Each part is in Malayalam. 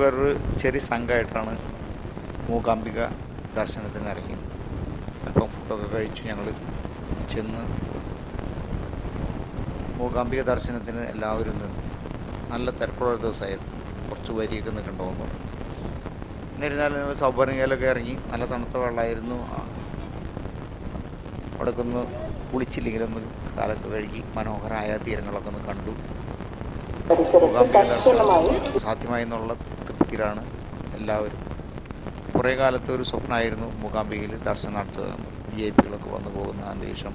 പേരൊരു ചെറിയ സംഘമായിട്ടാണ് മൂകാംബിക ദർശനത്തിന് ഇറങ്ങിയത്. അല്പം ഫുഡൊക്കെ കഴിച്ചു ഞങ്ങൾ ചെന്ന് മൂകാംബിക ദർശനത്തിന് എല്ലാവരും നിന്നു നല്ല തിരക്കുള്ള ദിവസമായിരുന്നു. കുറച്ച് വരിയൊക്കെ നിൽക്കണ്ടോന്നു എന്നിരുന്നാലും ഞങ്ങൾ സൗപർണികയിലൊക്കെ ഇറങ്ങി നല്ല തണുത്ത വെള്ളമായിരുന്നു. അവിടേക്കൊന്ന് കുളിച്ചില്ലെങ്കിലൊന്ന് കാലൊക്കെ കഴുകി മനോഹരമായ തീരങ്ങളൊക്കെ ഒന്ന് കണ്ടു. മൂകാംബിക ദർശനം സാധ്യമായി എന്നുള്ള തൃപ്തിയിലാണ് എല്ലാവരും. കുറേ കാലത്തെ ഒരു സ്വപ്നമായിരുന്നു മൂകാംബികയിൽ ദർശനം നടത്തുക വി ഐ പികളൊക്കെ വന്നു പോകുന്ന അന്തരീക്ഷം.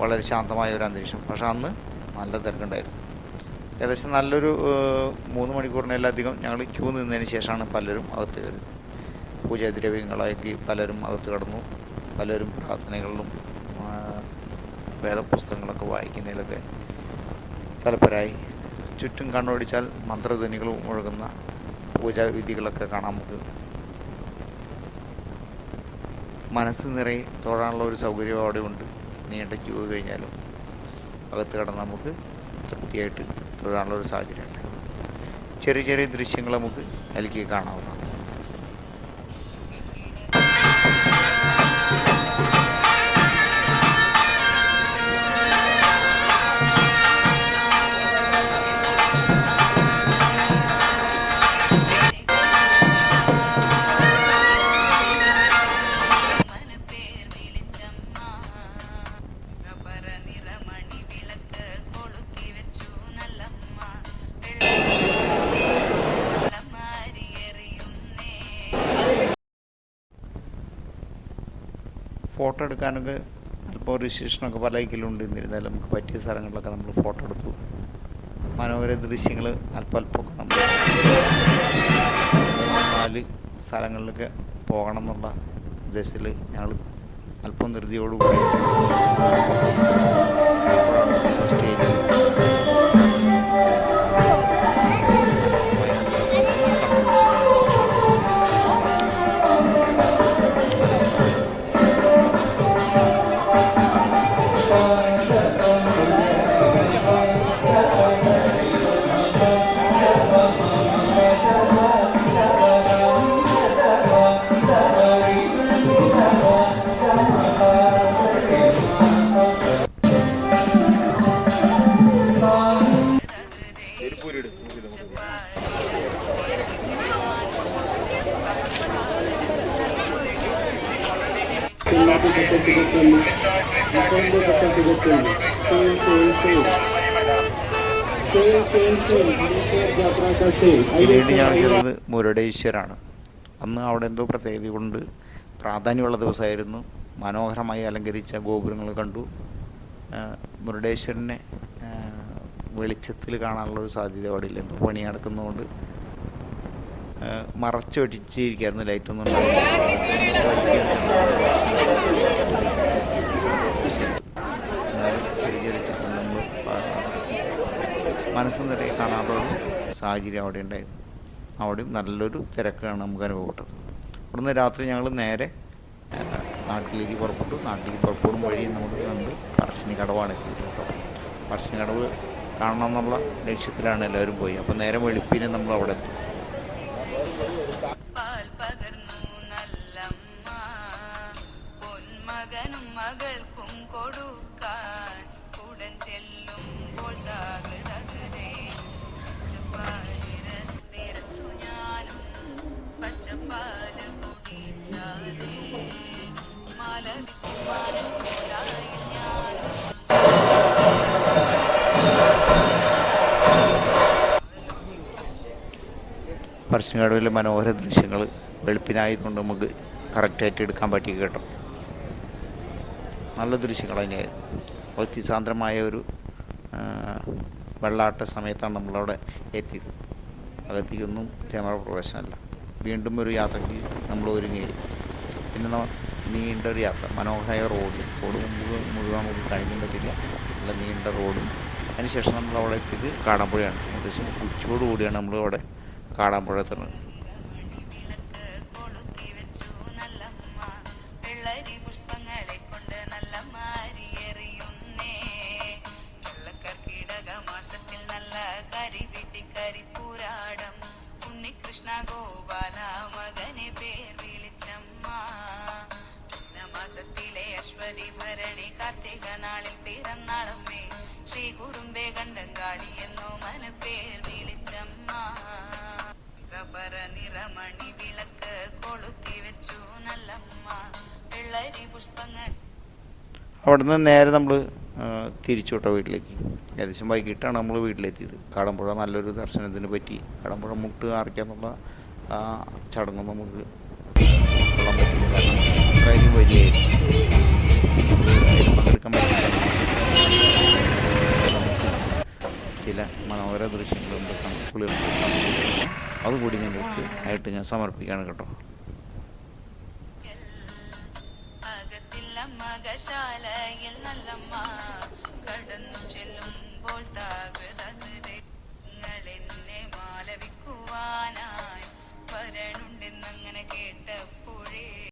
വളരെ ശാന്തമായ ഒരു അന്തരീക്ഷം. പക്ഷെ അന്ന് നല്ല തിരക്കുണ്ടായിരുന്നു. ഏകദേശം നല്ലൊരു മൂന്ന് മണിക്കൂറിനെല്ലാധികം ഞങ്ങൾ ക്യൂ നിന്നതിന് ശേഷമാണ് പലരും അകത്ത് കയറി പൂജാദ്രവ്യങ്ങളാക്കി പലരും അകത്ത് കടന്നു. പലരും പ്രാർത്ഥനകളിലും വേദപുസ്തകങ്ങളൊക്കെ വായിക്കുന്നതിലൊക്കെ തലപ്പരായി. ചുറ്റും കണ്ണോടിച്ചാൽ മന്ത്രധ്വനികൾ മുഴങ്ങുന്ന പൂജാവിധികളൊക്കെ കാണാൻ നമുക്ക്. മനസ്സ് നിറയെ തൊഴാനുള്ള ഒരു സൗകര്യം അവിടെ ഉണ്ട് നീണ്ട ക്യൂ കഴിഞ്ഞാലും അകത്ത് കടന്ന് നമുക്ക് തൃപ്തിയായിട്ട് തൊഴാനുള്ള ഒരു സാഹചര്യമുണ്ട്. ചെറിയ ചെറിയ ദൃശ്യങ്ങൾ നമുക്ക് നൽകി കാണാവുന്നതാണ്. ഫോട്ടോ എടുക്കാനൊക്കെ അല്പം റിസ്ട്രിക്ഷനൊക്കെ പല ഇതിലുണ്ട് എന്നിരുന്നാലും നമുക്ക് പറ്റിയ സ്ഥലങ്ങളിലൊക്കെ നമ്മൾ ഫോട്ടോ എടുത്തു. മനോഹര ദൃശ്യങ്ങൾ അല്പം അല്പമൊക്കെ നമ്മൾ നാല് സ്ഥലങ്ങളിലൊക്കെ പോകണം എന്നുള്ള ഉദ്ദേശത്തിൽ ഞങ്ങൾ അല്പം ധൃതിയോടുകൂടി സ്റ്റേജിൽ പിന്നീട് ഞാൻ ചെയ്തത് മുരുടേശ്വരാണ്. അന്ന് അവിടെ എന്തോ പ്രത്യേകത കൊണ്ട് പ്രാധാന്യമുള്ള ദിവസമായിരുന്നു. മനോഹരമായി അലങ്കരിച്ച ഗോപുരങ്ങൾ കണ്ടു. മുരുടേശ്വരനെ വെളിച്ചത്തിൽ കാണാനുള്ള ഒരു സാധ്യത അവിടെ ഇല്ല. എന്തോ പണി നടക്കുന്നതുകൊണ്ട് മറച്ച് വെട്ടിച്ചിരിക്കായിരുന്നു ലൈറ്റൊന്നും ചെറിയ ചെറിയ ചിത്രം നമ്മൾ മനസ്സിന് സാഹചര്യം അവിടെ ഉണ്ടായിരുന്നു. അവിടെയും നല്ലൊരു തിരക്കാണ് നമുക്ക് അനുഭവപ്പെട്ടത്. അവിടുന്ന് രാത്രി ഞങ്ങൾ നേരെ നാട്ടിലേക്ക് പുറപ്പെട്ടു. നാട്ടിലേക്ക് പുറപ്പെടും വഴി നമ്മൾ കണ്ട് പറശ്ശിനി കടവാണ് എത്തിയത് കേട്ടോ പറശ്ശിനി കടവ് കാണണം എന്നുള്ള ലക്ഷ്യത്തിലാണ് എല്ലാവരും പോയി. അപ്പോൾ നേരെ വെളുപ്പിന് നമ്മൾ അവിടെ എത്തും. മകൾക്കും കൊടുക്കാൻ പറശ്ശിനിക്കടവിലെ മനോഹര ദൃശ്യങ്ങൾ വെളുപ്പിനായതുകൊണ്ട് നമുക്ക് കറക്റ്റായിട്ട് എടുക്കാൻ പറ്റി കേട്ടോ. നല്ല ദൃശ്യങ്ങൾ തന്നെയായിരുന്നു ഭക്തിസാന്ദ്രമായ ഒരു വെള്ളാട്ട സമയത്താണ് നമ്മളവിടെ എത്തിയത്. അകത്തേക്കൊന്നും ക്യാമറ പ്രവേശനമല്ല വീണ്ടും ഒരു യാത്രയ്ക്ക് നമ്മൾ ഒരുങ്ങി. പിന്നെ നീണ്ട ഒരു യാത്ര. മനോഹരമായ റോഡ് റോഡ് മുഴുവൻ മുഴുവൻ നമുക്ക് കാണിക്കാൻ പറ്റില്ല. നല്ല നീണ്ട റോഡും അതിനുശേഷം നമ്മൾ അവിടെ എത്തിയത് കാടാമ്പുഴയാണ്. ഏകദേശം ഉച്ചയോടുകൂടിയാണ് നമ്മൾ അവിടെ ഉണ്ണികൃഷ്ണ ഗോപാല വിളിച്ചമ്മ. മാസത്തിലെ അശ്വതി ഭരണി കാർത്തിക നാളിൽ ശ്രീ കുറുമ്പേ കണ്ടങ്കാളി എന്നോ മനപ്പേർ വിളിച്ചമ്മ. റബ്ബറ നിറമണി വിളക്ക് കൊളുത്തി വെച്ചു നല്ലമ്മ. വെള്ളരി പുഷ്പങ്ങൾ. അവിടുന്ന് നേരെ നമ്മൾ തിരിച്ചു വിട്ടോ വീട്ടിലേക്ക്. ഏകദേശം വൈകിട്ടാണ് നമ്മൾ വീട്ടിലെത്തിയത്. കടമ്പുഴ നല്ലൊരു ദർശനത്തിന് പറ്റി. കടമ്പുഴ മുട്ട് ആർക്കാന്നുള്ള ആ ചടങ്ങ് നമുക്ക് കൊള്ളാൻ പറ്റില്ല. കാരണം അത്രയധികം വരികയായിരുന്നു. പങ്കെടുക്കാൻ പറ്റില്ല. ചില മനോഹര ദൃശ്യങ്ങളുണ്ട്. കുളിർപ്പ് അതുകൂടി നിങ്ങൾക്ക് ആയിട്ട് ഞാൻ സമർപ്പിക്കുകയാണ് കേട്ടോ. നല്ലമ്മ കേട്ടപ്പോഴേ